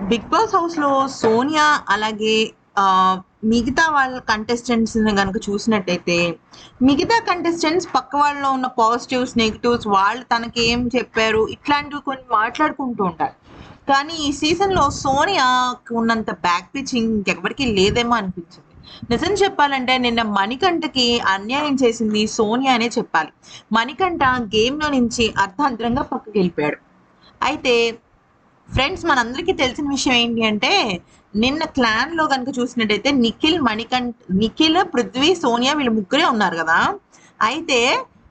Big boss హౌస్లో సోనియా అలాగే మిగతా వాళ్ళ కంటెస్టెంట్స్ కనుక చూసినట్టయితే మిగతా కంటెస్టెంట్స్ పక్క వాళ్ళలో ఉన్న పాజిటివ్స్ నెగిటివ్స్ వాళ్ళు తనకి ఏం చెప్పారు ఇట్లాంటివి కొన్ని మాట్లాడుకుంటూ ఉంటారు. కానీ ఈ సీజన్లో సోనియాకు ఉన్నంత బ్యాక్ పిచ్చింగ్ ఇంకెవరికి లేదేమో అనిపించింది. నిజం చెప్పాలంటే నిన్న మణికంఠకి అన్యాయం చేసింది సోనియా అనే చెప్పాలి. మణికంఠ గేమ్లో నుంచి అర్ధాంతరంగా పక్కకి వెళ్ళిపోయాడు అయితే ఫ్రెండ్స్ మనందరికీ తెలిసిన విషయం ఏంటి అంటే నిన్న క్లాన్లో కనుక చూసినట్టయితే నిఖిల్ మణికంఠ్ నిఖిల్ పృథ్వీ సోనియా వీళ్ళు ముగ్గురే ఉన్నారు కదా. అయితే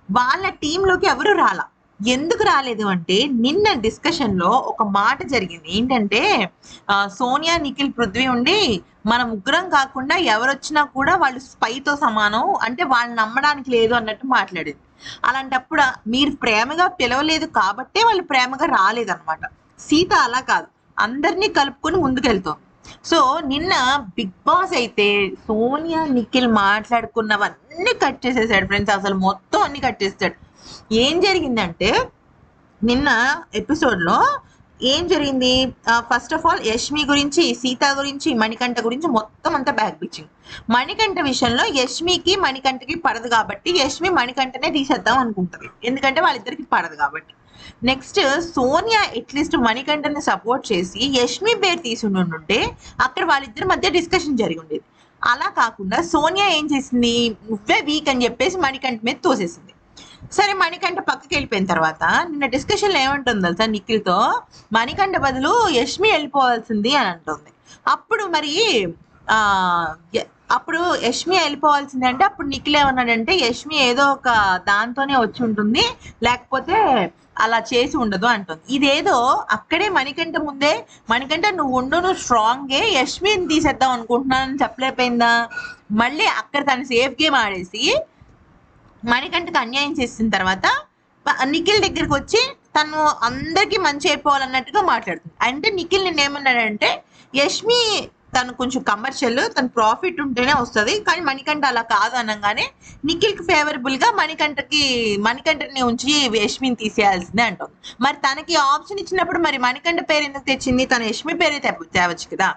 వాళ్ళ టీంలోకి ఎవరు రాలా? ఎందుకు రాలేదు అంటే నిన్న డిస్కషన్లో ఒక మాట జరిగింది. ఏంటంటే సోనియా నిఖిల్ పృథ్వీ ఉండి మన ముగ్గురం కాకుండా ఎవరు వచ్చినా కూడా వాళ్ళు స్పైతో సమానం. అంటే వాళ్ళు నమ్మడానికి లేదు అన్నట్టు మాట్లాడింది. అలాంటప్పుడు మీరు ప్రేమగా పిలవలేదు కాబట్టే వాళ్ళు ప్రేమగా రాలేదన్నమాట. సీత అలా కాదు. అందరినీ కలుపుకొని ముందుకెళ్తోంది సో నిన్న బిగ్ బాస్ అయితే సోనియా నిఖిల్ మాట్లాడుకున్నవన్నీ కట్ చేసేసాడు ఫ్రెండ్స్. అసలు మొత్తం అన్ని కట్ చేస్తాడు ఏం జరిగిందంటే నిన్న ఎపిసోడ్లో ఏం జరిగింది? ఫస్ట్ ఆఫ్ ఆల్ యష్మి గురించి సీత గురించి మణికంఠ గురించి మొత్తం అంతా బ్యాక్ పిచ్చింగ్ మణికంఠ విషయంలో యష్మికి మణికంఠకి పడదు కాబట్టి యష్మి మణికంఠనే తీసేద్దాం అనుకుంటది. ఎందుకంటే వాళ్ళిద్దరికి పడదు కాబట్టి. నెక్స్ట్ సోనియా అట్లీస్ట్ మణికంఠని సపోర్ట్ చేసి యష్మి బేర్ తీసి ఉంటే అక్కడ వాళ్ళిద్దరి మధ్య డిస్కషన్ జరిగి ఉండేది అలా కాకుండా సోనియా ఏం చేసింది? నువ్వే వీక్ అని చెప్పేసి మణికంఠ మీద తోసేసింది. సరే మణికంఠ పక్కకి వెళ్ళిపోయిన తర్వాత నిన్న డిస్కషన్ ఏమంటుంది తెలుసా నిఖిల్తో? మణికంఠ బదులు యష్మి వెళ్ళిపోవాల్సింది అని అంటుంది. అప్పుడు మరి అప్పుడు యష్మి వెళ్ళిపోవాల్సిందంటే అప్పుడు నిఖిల్ ఏమన్నాడంటే యష్మి ఏదో ఒక దాంతోనే వచ్చి ఉంటుంది లేకపోతే అలా చేసి ఉండదు అంటుంది. ఇదేదో అక్కడే మణికంట ముందే మణికంట నువ్వు ఉండు నువ్వు స్ట్రాంగే యష్మిని తీసేద్దాం అనుకుంటున్నానని చెప్పలేకపోయిందా? మళ్ళీ అక్కడ తను సేఫ్ గేమ్ ఆడేసి మణికంటకు అన్యాయం చేసిన తర్వాత నిఖిల్ దగ్గరికి వచ్చి తను అందరికీ మంచి అయిపోవాలన్నట్టుగా మాట్లాడుతుంది. అంటే నిఖిల్ నిన్న ఏమన్నాడంటే యష్మి తను కొంచెం కమర్షియల్ తన ప్రాఫిట్ ఉంటేనే వస్తుంది. కానీ మణికంఠ అలా కాదు అనగానే నిఖిల్కి ఫేవరబుల్గా మణికంఠకి మణికంఠని ఉంచి యష్మిని తీసేయాల్సిందే అంటుంది. మరి తనకి ఆప్షన్ ఇచ్చినప్పుడు మరి మణికంఠ పేరు ఎందుకు తెచ్చింది? తన యష్మి పేరే తెప్ప- తేవచ్చు కదా.